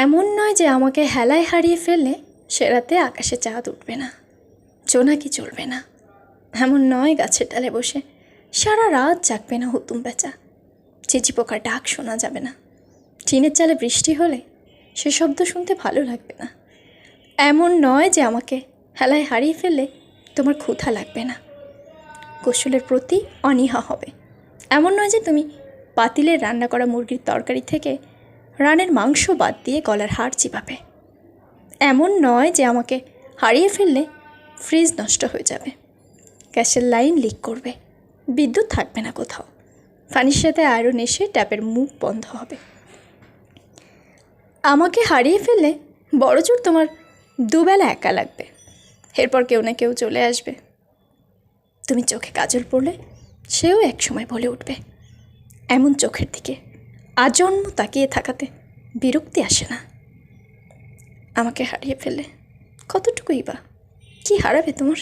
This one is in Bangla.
এমন নয় যে আমাকে হেলায় হারিয়ে ফেললে সে রাতে আকাশে চাঁদ উঠবে না, জোনাকি চলবে না। এমন নয় গাছের ডালে বসে, সারা রাত জাগবে না হুতুম বেচা চিচি পোকার ডাক শোনা যাবে না। টিনের চালে বৃষ্টি হলে সে শব্দ শুনতে ভালো লাগবে না। এমন নয় যে আমাকে হেলায় হারিয়ে ফেললে তোমার ক্ষুধা লাগবে না। গোসলের প্রতি অনীহা হবে। এমন নয় যে তুমি পাতিলের রান্না করা মুরগির তরকারি থেকে রানের মাংস বাদ দিয়ে গলার হাড় চিপাবে। এমন নয় যে আমাকে হারিয়ে ফেললে ফ্রিজ নষ্ট হয়ে যাবে। গ্যাসের লাইন লিক করবে। বিদ্যুৎ থাকবে না কোথাও। পানির সাথে আয়রন এসে ট্যাপের মুখ বন্ধ হবে। আমাকে হারিয়ে ফেললে বড়জোর তোমার দুবেলা একা লাগবে। এরপর কেউ না কেউ চলে আসবে। তুমি চোখে কাজল পড়লে সেও একসময় বলে উঠবে, এমন চোখের দিকে আজন্ম তাকিয়ে থাকাতে বিরক্তি আসে না। আমাকে হারিয়ে ফেলে কতটুকুই বা? কী হারাবে তোমার?